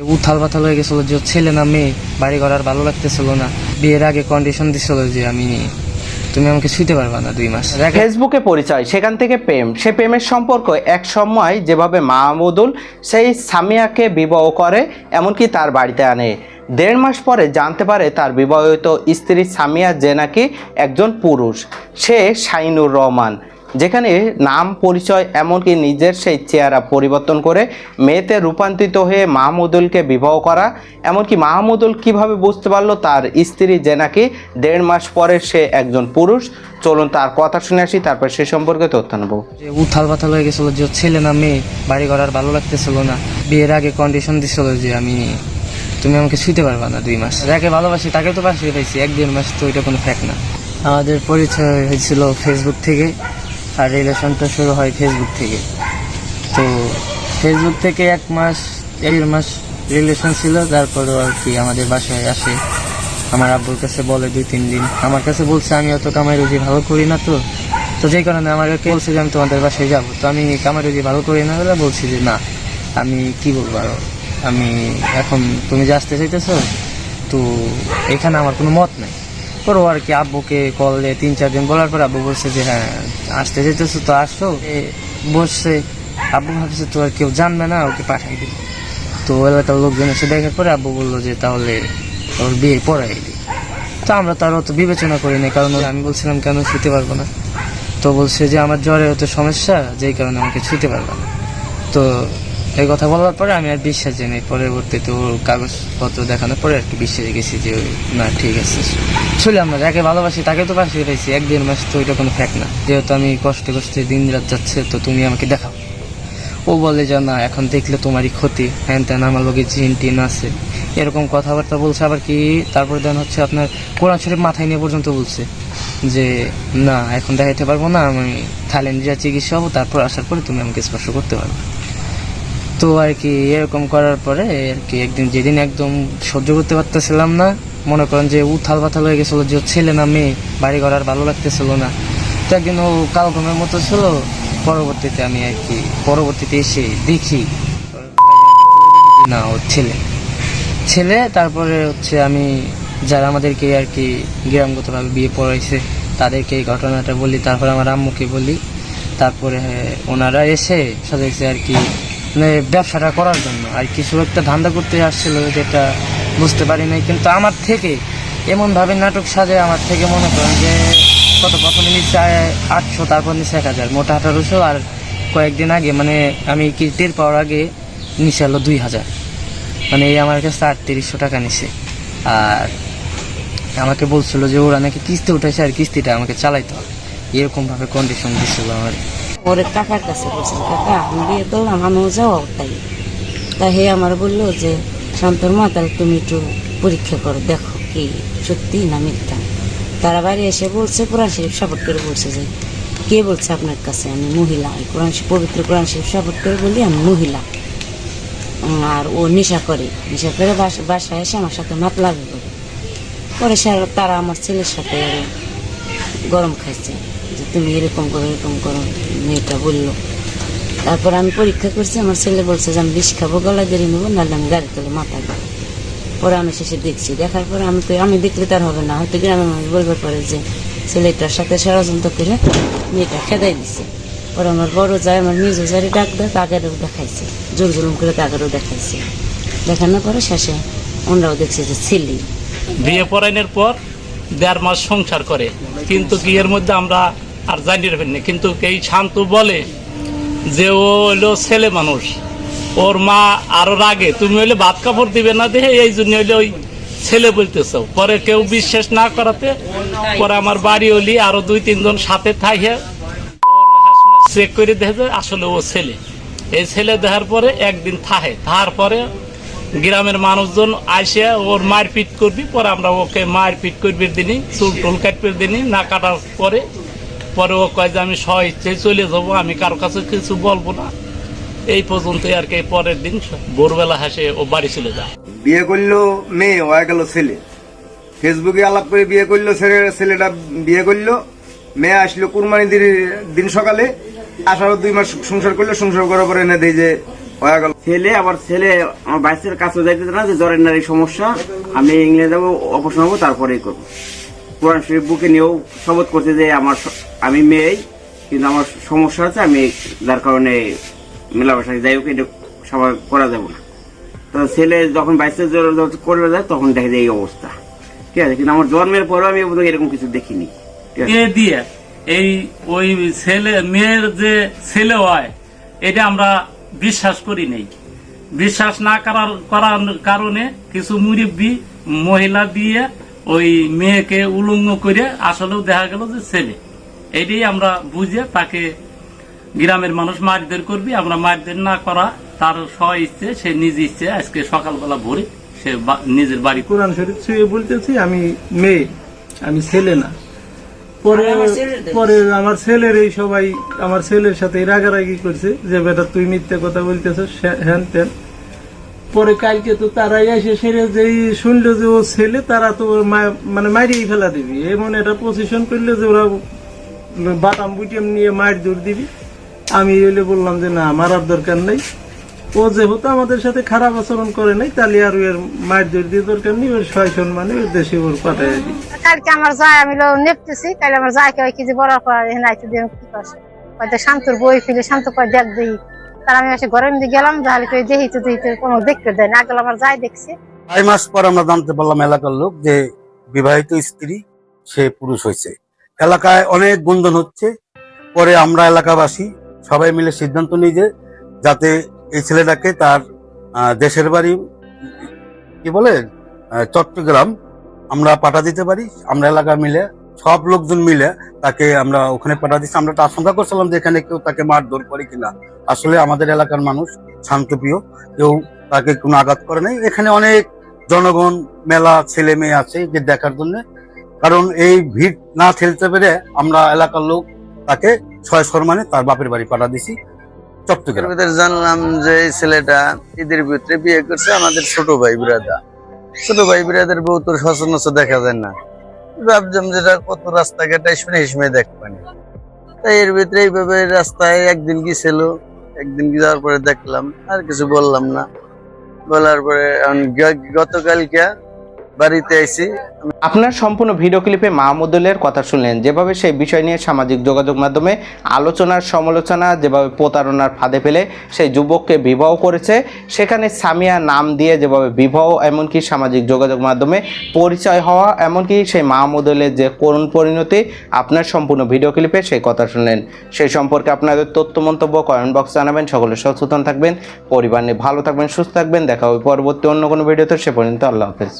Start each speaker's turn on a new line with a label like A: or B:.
A: উথাল পাথাল হয়ে গেছিল, যে ছেলে না মেয়ে, বাড়ি ঘর আর ভালো লাগতেছিল না। বিয়ের আগে কন্ডিশন দিছিল যে আমি, তুমি আমাকে ছুঁতে পারবা না দুই মাস।
B: ফেসবুকে পরিচয়, সেখান থেকে প্রেম। সে প্রেমের সম্পর্ক এক সময় যেভাবে মাহমুদুল, সেই সামিয়াকে বিবাহ করে, এমনকি তার বাড়িতে আনে। দেড় মাস পরে জানতে পারে তার বিবাহিত স্ত্রী সামিয়া যে নাকি একজন পুরুষ। সে শাইনুর রহমান। যেখানে নাম, পরিচয়, এমনকি নিজের সেই চেহারা পরিবর্তন করে মেয়েতে রূপান্তরিত হয়ে মাহমুদুলকে বিবাহ করা। এমনকি মাহমুদুল কীভাবে বুঝতে পারল তার স্ত্রী যে নাকি দেড় মাস পরে সে একজন পুরুষ। চলুন তার কথা শুনে আসি, তারপর সে সম্পর্কে তথ্য নেব।
A: উথাল পাথাল হয়ে গেছিল যে ছেলে না মেয়ে, বাড়ি ঘর আর ভালো লাগতেছিল না। বিয়ের আগে কন্ডিশন দিছিল যে আমি, তুমি আমাকে শুইতে পারবা না দুই মাস। যাকে ভালোবাসি তাকে তো পাশে পাইছি, এক দেড় মাস তো এটা কোনো ফ্যাক্ট না। আমাদের পরিচয় হয়েছিল ফেসবুক থেকে। আর রিলেশনটা শুরু হয় ফেসবুক থেকে। তো ফেসবুক থেকে এক মাস এক মাস রিলেশন ছিল, তারপরেও আর কি আমাদের বাসায় আসে। আমার আব্বুর কাছে বলে দুই, তিন দিন। আমার কাছে বলছে, আমি অত কামাই রুজি ভালো করি না তো। তো যেই কারণে আমাকে বলছে যে, আমি তোমাদের বাসায় যাব। তো আমি কামাই রুজি ভালো করি না বলে বলছি যে, না, আমি কি বলব আরও? আমি এখন, তুমি যে আসতে চাইতেছো, তো এখানে আমার কোনো মত নাই। পরে আর কি, আব্বুকে কল দিয়ে তিন, চার দিন বলার পর আব্বু বলছে যে হ্যাঁ আসতে যেতেছো তো, আসো। বসছে। আব্বু ভাবছে, তো আর কেউ জানবে না, ওকে পাঠাই দিবে তো এলাকার লোকজন এসে দেখার পরে আব্বু বলল যে, তাহলে ওর বিয়ে পড়াই দিই। তো আমরা তার অত বিবেচনা করিনি কারণ আমি বলছিলাম, কেন ছুতে পারব না? তো বলছে যে, আমার জ্বরে হতো সমস্যা, যেই কারণে আমাকে ছুতে পারব না। তো এই কথা বলার পরে আমি আর বিশ্বাস জানি পরবর্তীতে ওর কাগজপত্র দেখানোর পরে কি বিশ্বাসে গেছি যে, না, ঠিক আছে। আসলে আমরা যাকে ভালোবাসি তাকে তো পাশে পাইছি এক দেড় মাস তো ওইটা কোনো ফ্যাক্ট না। যেহেতু আমি কষ্টে কষ্টে দিন রাত যাচ্ছে, তো তুমি আমাকে দেখাও। ও বলে, যে, না, এখন দেখলে তোমারই ক্ষতি। হ্যান ত্যান, আমার লোকে জিন টিন আছে। এরকম কথাবার্তা বলছে। আবার কি তারপর দেন হচ্ছে আপনার কোরআন শরীফ মাথায় নিয়ে পর্যন্ত বলছে যে, না, এখন দেখাইতে পারব না, আমি থাইল্যান্ড যা চিকিৎসা হব, তারপর আসার পরে তুমি আমাকে স্পর্শ করতে পারবে। তো আর কি এরকম করার পরে আর কি একদিন যেদিন একদম সহ্য করতে পারতেছিলাম না, মনে করেন যে উথাল পাথাল হয়ে গেছিল যে ছেলে না মেয়ে, বাড়ি ঘর আর ভালো লাগতেছিল না। তো একদিন ও কাল ঘুমের মতো ছিল, পরবর্তীতে আমি আর কি পরবর্তীতে এসে দেখি, না, ও ছেলে। ছেলে, তারপরে হচ্ছে আমি যারা আমাদেরকে আর কি গ্রামগতভাবে বিয়ে পড়াইছে, তাদেরকে এই ঘটনাটা বলি, তারপরে আমার আম্মুকে বলি, তারপরে ওনারা এসে সাজাইছে আর কি মানে ব্যবসাটা করার জন্য। আর কিছু একটা ধান্দা করতে আসছিল যেটা বুঝতে পারি নাই, কিন্তু আমার থেকে এমনভাবে নাটক সাজে আমার থেকে মনে করেন যে কত প্রথমে নিচ্ছে আটশো, তারপর নিচ্ছে এক হাজার, মোটা আঠারোশো, আর কয়েকদিন আগে মানে আমি কি টের পাওয়ার আগে নিচে হলো দুই হাজার। মানে এই আমার কাছে আটত্রিশশো টাকা নিছে। আর আমাকে বলছিল যে ওরা নাকি কিস্তি উঠেছে আর কিস্তিটা আমাকে চালাইতে হবে। এরকমভাবে কন্ডিশন দিছিল আমার।
C: ওর কাকার কাছে বলছি, কাকা, আমি বিয়ে করলাম আমিও যাও তাই। তা হে আমার বলল যে শান্তর মা, তাহলে তুমি একটু পরীক্ষা করো, দেখো কি সত্যি না মিথ্যা। তারা বাড়ি এসে বলছে, কোরআন শরীফ সাপোর্ট করে বলছে যে, কে বলছে আপনার কাছে, আমি মহিলা? কোরআন পবিত্র কোরআন শরীফ সাপোর্ট করে বলি, আমি মহিলা। আর ও নেশা করে নেশা করে বাসা- বাসায় এসে আমার সাথে মাতলামি করে। পরে তারা আমার ছেলের সাথে গরম খাইছে। যে তুমি এরকম করো এরকম করো, মেয়েটা বলল। তারপর আমি পরীক্ষা করছি, আমার ছেলে বলছে যে আমি বিষ খাব গলা দেরি নেব, নাহলে আমি গাড়ি তোলে মাথা দেবো পরে আমি শেষে দেখছি, দেখার পরে আমি তো আমি দেখলে তার হবে না। হয়তো গ্রামের মানুষ বলবার পরে যে ছেলেটার সাথে ষড়যন্ত্র করে মেয়েটা খেদাই দিছে। পরে আমার বড় যায়, আমার নিজ যারে ডাক দেয় তাগেরও দেখাইছে। জোর জুলুম করে তাগেরও দেখাইছে। দেখানোর পরে শেষে ওনারাও দেখছে যে ছেলে।
D: বিয়ে পড়াইনের পর দেড় মাস সংসার করে। কিন্তু কি এর মধ্যে আমরা আর জানি রাখেন কিন্তু এই শান্ত বলে যে ও হইল ছেলে মানুষ। ওর মা আরও রাগে, তুমি হইলে ভাত কাপড় দিবে না দেখে এই জন্য হইলে ওই ছেলে বলতেছ। পরে কেউ বিশ্বাস না করাতে, পরে আমার বাড়ি হলি আরও দুই তিনজন সাথে থাকে চেক করে দেখে আসলে ও ছেলে। এই ছেলে দেখার পরে একদিন থাহে। তাহার পরে গ্রামের মানুষজন আসে ওর মারপিট করবি, পরে আমরা ওকে মারপিট করবি দিনই, চুল টুল কাটবে দিনই, না কাটার পরে পরে ও কয় যে আমি স্ব ইচ্ছায় চলে যাব, আমি কারও কাছে কিছু বলব না। এই পর্যন্ত আর কি পরের দিন ভোরবেলা হাসে ও বাড়ি চলে যায়।
E: বিয়ে করল মেয়ে হয়ে গেল ছেলে। ফেসবুকে আলাপ করে বিয়ে করল ছেলে, ছেলেটা বিয়ে করল। মেয়ে আসলো কুরবানি দিন দিন সকালে আসার দুই মাস সংসার করল, সংসার করার পরে এনে দেয় যে
F: ছেলে, আবার ছেলে, আমার বাইশের কাছে যাইতে না যে জ্বরের নারী সমস্যা। আমি ইংল্যান্ডে যাব অপারেশন হব, তারপরেই করব। কোরআন শরীফ বুকে নিয়েও শপথ করছে যে আমার আমি কিন্তু আমার সমস্যা আছে, আমি যার কারণে মেলামেশা যাই হোক, এটা করা যাবে না। তো ছেলে যখন বাইশের জ্বর জ্বর করে যায়, তখন দেখে যায় এই অবস্থা। ঠিক আছে? কিন্তু আমার জন্মের পরেও আমি এরকম কিছু দেখিনি।
D: দিয়ে এই ওই ছেলে, মেয়ের যে ছেলে হয়, এটা আমরা বিশ্বাস করি নেই। বিশ্বাস না করার করার কারণে কিছু মুরব্বী মহিলা দিয়ে ওই মেয়েকে উলঙ্গ করে আসলেও দেখা গেল যে ছেলে। এটাই আমরা বুঝে তাকে গ্রামের মানুষ মারধর করবি, আমরা মারধর না করা তার স্ব ইচ্ছে, সে নিজ ইচ্ছে। আজকে সকালবেলা ভোরে সে নিজের বাড়ি
G: কোরআন শরীফ ছুঁয়ে বলতেছি, আমি মেয়ে, আমি ছেলে না। পরে পরে আমার ছেলের এই সবাই আমার ছেলের সাথে রাগারাগি করছে যে বেটা তুই মিথ্যে কথা বলতেছ হ্যান ত্যান পরে কালকে তো তারাই এসে সেরে যেই শুনলো যে ও ছেলে তারা তো মানে মারিয়েই ফেলা দিবি। এমন একটা পজিশন করলে যে ওরা বাটাম বুটিয়াম নিয়ে মার দূর দিবি। আমি এলে বললাম যে না মারার দরকার নেই। ও যেহেতু আমাদের সাথে খারাপ আচরণ করে নাই তাহলে আর এর মার দূর দিয়ে দরকার নেই ওর সয় সম্মানে ওর দেশে ওর পাঠাই দিই
H: কালকে আমার যায় আমি নেপতেছি কাল আমার যায় কেউ কি যে বড় পড়া এখানে আইতে দিয়ে কি করছে হয়তো শান্তর বই ফেলে শান্ত করে দেখ দিই তার আমি এসে ঘরের মধ্যে গেলাম তাহলে করে দেখি তো দেখি তো কোনো দেখতে দেয় না। গেল আমার যাই দেখছি।
I: আড়াই মাস পর আমরা জানতে পারলাম এলাকার লোক যে বিবাহিত স্ত্রী সে পুরুষ হয়েছে। এলাকায় অনেক গুঞ্জন হচ্ছে। পরে আমরা এলাকাবাসী সবাই মিলে সিদ্ধান্ত নিই যে যাতে এই ছেলেটাকে তার দেশের বাড়ি, কি বলে চট্টগ্রাম আমরা পাঠা দিতে পারি, আমরা এলাকা মিলে, সব লোকজন মিলে তাকে আমরা ওখানে পাঠা দিচ্ছি। আমরা আশঙ্কা করছিলাম যে এখানে কেউ তাকে মারধর করে কিনা। আসলে আমাদের এলাকার মানুষ শান্তপ্রিয়, কেউ তাকে কোনো আঘাত করে নাই। এখানে অনেক জনগণ, মেলা ছেলে মেয়ে আছে যে দেখার জন্য। কারণ এই ভিড় না ঠেলতে পেরে আমরা এলাকার লোক তাকে ছয় সম্মানে তার বাপের বাড়ি পাঠা দিছি। চট্টগ্রাম।
J: জানলাম যে ছেলেটা ঈদের ভিতরে বিয়ে করছে আমাদের ছোট ভাই বিরাদা। ছোট ভাই বিরাদের বউ তোর সচরাচর দেখা যায় না। ভাবছিলাম যেটা কত রাস্তাঘাটে শুনে হিসমে দেখবানি তাই এর ভিতরে এইভাবে রাস্তায় একদিন গিয়েছিল, একদিন যাওয়ার পরে দেখলাম, আর কিছু বললাম না। বলার পরে গতকালকে বাড়িতে আইছি।
B: আপনার সম্পূর্ণ ভিডিও ক্লিপে মাহমুদুলের কথা শুনলেন। যেভাবে সেই বিষয় নিয়ে সামাজিক যোগাযোগ মাধ্যমে আলোচনার সমালোচনা, যেভাবে প্রতারণার ফাঁদে ফেলে সেই যুবককে বিবাহ করেছে, সেখানে সামিয়া নাম দিয়ে যেভাবে বিবাহ, এমনকি সামাজিক যোগাযোগ মাধ্যমে পরিচয় হওয়া, এমনকি সেই মাহমুদুলের যে করুণ পরিণতি, আপনার সম্পূর্ণ ভিডিও ক্লিপে সেই কথা শুনলেন। সেই সম্পর্কে আপনাদের তথ্য মন্তব্য কমেন্ট বক্স জানাবেন। সকলে সচেতন থাকবেন, পরিবার নিয়ে ভালো থাকবেন, সুস্থ থাকবেন। দেখা হবে পরবর্তী অন্য কোনো ভিডিওতে। সে পর্যন্ত আল্লাহ হাফেজ।